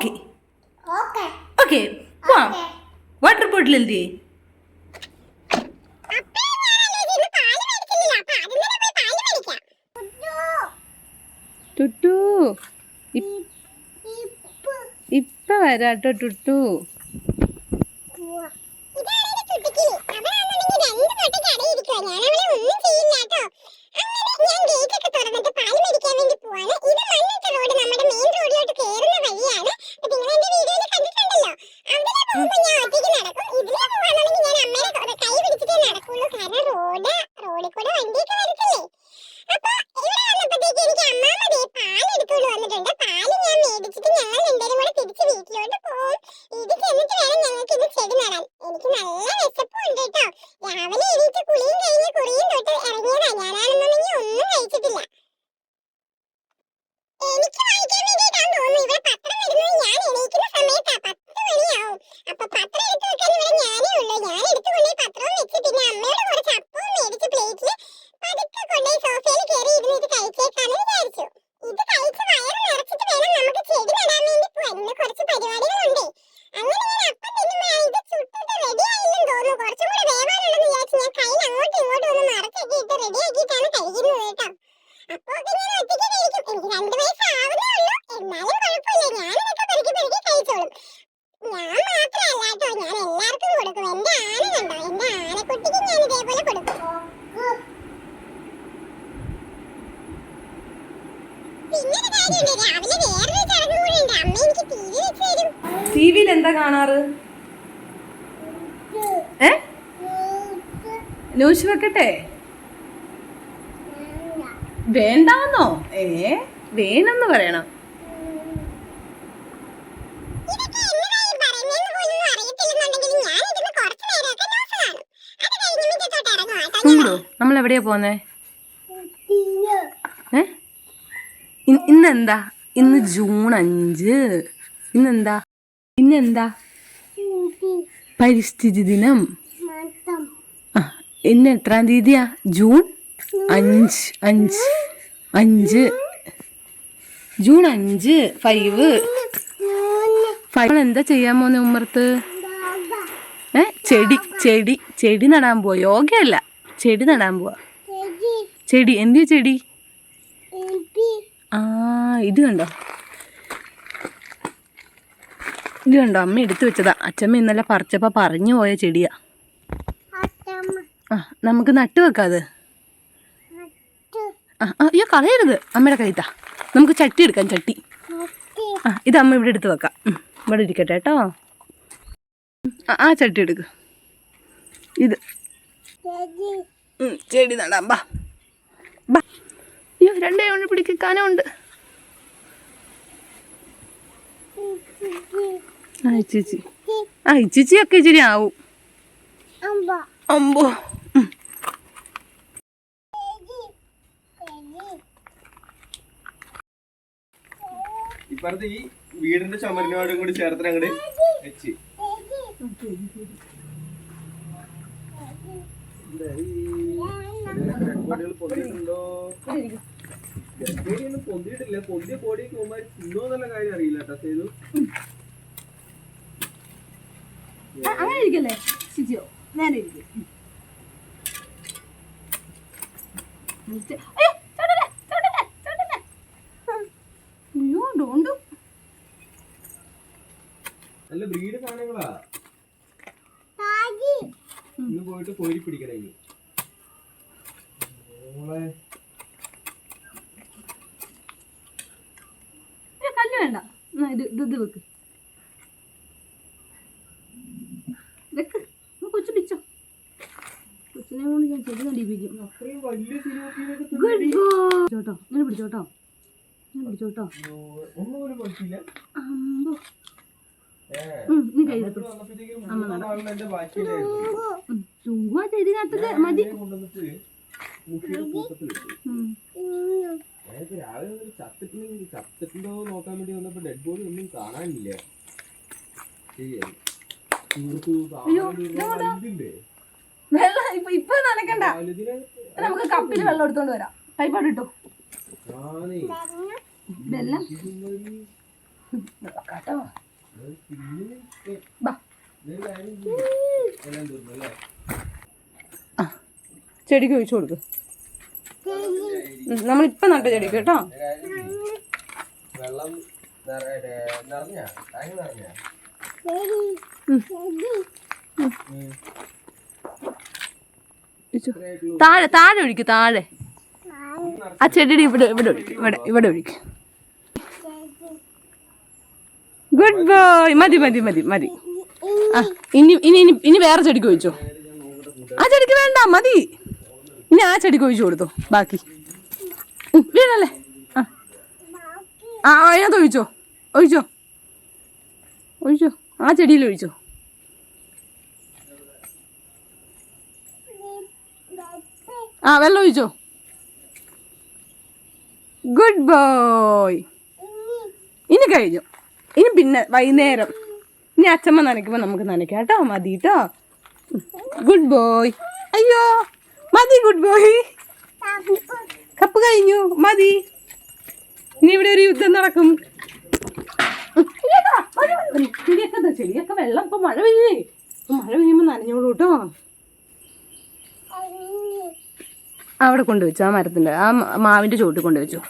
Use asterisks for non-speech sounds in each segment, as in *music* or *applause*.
Okay okay പോവാം water bottle എന്ത് ടുട്ടു ഇപ്പൊ. വരാട്ടോ ടുട്ടു ഞാൻ ഗേറ്റ് ഒക്കെ തുറന്നിട്ട് പാൽ മേടിക്കാൻ വേണ്ടി പോവാണ്. ഇത് മണ്ണിട്ട റോഡ് നമ്മുടെ മെയിൻ റോഡിലോട്ട് കയറി ടി എന്താ കാണാറ്? ഏ? ന്യൂസ് വെക്കട്ടെ? വേണ്ടാന്നോ? ഏ വേണമെന്ന് പറയണം. നമ്മൾ എവിടെയാ പോന്നേ? ഏ? ഇന്നെന്താ? ഇന്ന് ജൂൺ അഞ്ച്. ഇന്നെന്താ? ഇന്നെന്താ? പരിസ്ഥിതി ദിനം. ആ ഇന്ന് എത്രാം തീയതിയാ? ജൂൺ അഞ്ച് അഞ്ച് അഞ്ച്. ജൂൺ അഞ്ച് ഫൈവ്. ഫൈവ് എന്താ ചെയ്യാൻ പോന്നെ ഉമ്മർത്ത് ഏ ചെടി ചെടി ചെടി നടാൻ പോവാ. യോഗയല്ല. ചെടി നടാൻ പോവാ. ചെടി എന്തിയ ചെടി? ആ ഇത് കണ്ടോ? ഇത് കണ്ടോ? അമ്മ എടുത്തു വെച്ചതാ. അച്ഛമ്മ ഇന്നലെ പറിച്ചപ്പോ പറഞ്ഞു പോയ ചെടിയാ. ആ നമുക്ക് നട്ടു വെക്കാത് അയ്യോ കളയരുത്. അമ്മയുടെ കൈത്താ നമുക്ക് ചട്ടി എടുക്കാം ചട്ടി. ആ ഇത് അമ്മ ഇവിടെ എടുത്ത് വെക്കാം. ഇവിടെ ഇരിക്കട്ടെ കേട്ടോ. ആ ചട്ടി എടുക്ക്. ഇത്. ചെടി നടാം രണ്ടേ കൊണ്ട് പിടിക്കാനും ഉണ്ട് ആ ഇച്ചിച്ചി. ആ ഇച്ചിച്ചി ഒക്കെ ഇച്ചിരി ആവും. അമ്പോ. ഇപ്പറത്ത് ഈ വീടിന്റെ ചുമരിനോടും കൂടി ചേർത്ത് അങ്ങോട്ട് വെച്ച്. റെക്കോർഡുകൾ റെക്കോർഡിയൊന്നും പൊന്തിയിട്ടില്ല. പൊന്തിയ കോടിയൊക്കെ പോകുമ്പോൾ തിന്നോ എന്നുള്ള കാര്യം അറിയില്ല കേട്ടോ ചെയ്തു അങ്ങനെ ഇരിക്കല്ലേ ശിജിയോ? നേരെ ഇരിക്കും. അയ്യോ ഡോണ്ടു. നല്ല ബ്രീഡ് സാധനങ്ങളാ. ഇന്ന് പോയിട്ട് കോരി പിടിക്കണേ ഇനി. മോളെ കല്ല് വേണ്ട എന്നാ ഇത് ഇത് വെക്ക്. വെക്ക്. കൊച്ചു പിച്ചോ. കൊച്ചിനെ കൊണ്ട് ഞാൻ ചെടി സിലോപ്പിയൊക്കെ ഗുഡ് ബോയ് ചോട്ടോ ഇങ്ങനെ പിടിച്ചോട്ടോ. ഇങ്ങനെ പിടിച്ചോട്ടോ. അമ്പോ. നീ കൈ അമ്മ ചുങ്കുവാ ചെടി നട്ടത്. മതി. ഞാനിപ്പോ രാവിലെ ഒരു ചത്തിട്ടുണ്ടെങ്കിൽ ചത്തിട്ടുണ്ടോ നോക്കാൻ വേണ്ടി വന്നപ്പോ ഡെഡ് ബോഡി ഒന്നും കാണാനില്ല? വെള്ളം ഇപ്പൊ ഇപ്പൊ നനക്കണ്ട. നമുക്ക് കപ്പിൽ വെള്ളം എടുത്തോണ്ട് വരാം. കൈപ്പാട് ഇട്ടോ. വെള്ളം. കേട്ടോ ചെടിക്ക് ഒഴിച്ചു കൊടുക്ക്. നമ്മളിപ്പം നട്ട ചെടിക്ക് കേട്ടോ. താഴെ താഴെ ഒഴിക്കും താഴെ. ആ ചെടിയുടെ ഇവിടെ ഇവിടെ ഒഴിക്കും ഇവിടെ ഇവിടെ ഒഴിക്കും. ഗുഡ് ബോയ് മതി മതി മതി മതി. ആ ഇനി ഇനി ഇനി ഇനി വേറെ ചെടിക്ക് ഒഴിച്ചോ. ആ ചെടിക്ക് വേണ്ട മതി. ഇനി ആ ചെടിക്ക് ഒഴിച്ചു കൊടുത്തോ ബാക്കി. വീണല്ലേ ആ. അതിനകത്ത് ഒഴിച്ചോ? ഒഴിച്ചോ? ഒഴിച്ചോ? ആ ചെടിയിൽ ഒഴിച്ചോ? ആ വെള്ളം ഒഴിച്ചോ? ഗുഡ് ബോയ് ഇനി കഴിഞ്ഞു. ഇനി പിന്നെ വൈകുന്നേരം. ഇനി അച്ഛമ്മ നനയ്ക്കുമ്പോൾ നമുക്ക് നനയ്ക്കാം കേട്ടോ മതി കേട്ടോ. ഗുഡ് ബോയ് അയ്യോ മതി ഗുഡ് ബോയ് കപ്പ് കഴിഞ്ഞു മതി. ഇനി ഇവിടെ ഒരു യുദ്ധം നടക്കും. ചെടിയൊക്കെ വെള്ളം. ഇപ്പൊ മഴ പെയ്യേ. മഴ പെയ്യുമ്പോ നനഞ്ഞോളൂ കേട്ടോ. അവിടെ കൊണ്ടുവച്ചു ആ മരത്തിന്റെ ആ മാവിന്റെ മാവിന്റെ ചോട്ടിൽ കൊണ്ടുവച്ചു.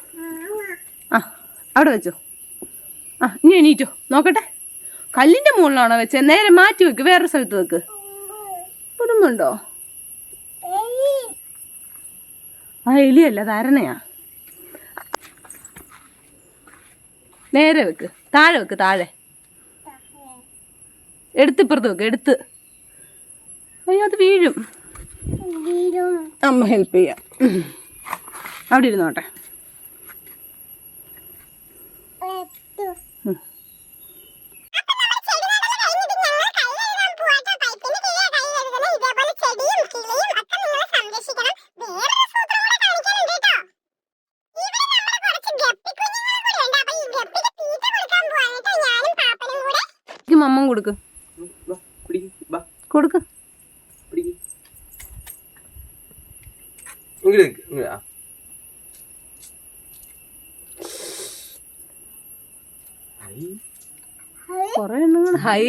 ആ അവിടെ വെച്ചോ. ആ ഇനി എണീറ്റോ. നോക്കട്ടെ. കല്ലിന്റെ മുകളിലാണോ വെച്ചത് നേരെ മാറ്റി വെക്ക് വേറെ സ്ഥലത്ത് വെക്ക്. കുടുംബുണ്ടോ ആ എലിയല്ല ധാരണയാ നേരെ വെക്ക് താഴെ വെക്ക് താഴെ. എടുത്ത് ഇപ്പുറത്ത് വെക്ക് എടുത്ത്. അയ്യോ അത് വീഴും. അമ്മ ഹെൽപ്പ് ചെയ്യാം. അവിടെ ഇരുന്നോട്ടെ. ഇത് മമ്മം കൊടുക്ക്. കൊടുക്ക്. കൊറേ എണ്ണങ്ങൾ ഹൈ.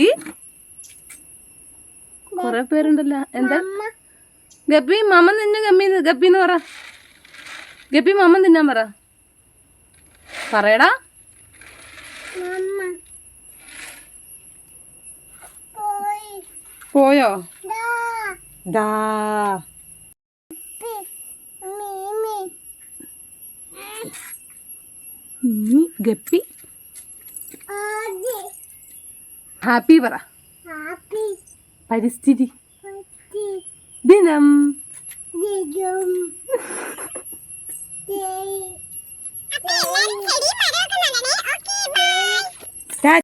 കൊറേ പേരുണ്ടല്ലോ. എന്താ? ഗപ്പി മമ്മ തിന്നു ഗമ്മി ഗപ്പിന്ന് പറ. ഗപ്പി മമ്മ തിന്നാൻ പറ. പറയടാ. പോയോ? ദാ. ഗപ്പി. ഹാപ്പി പറ. പരിസ്ഥിതി. ദിനം. *laughs* അപ്പൊ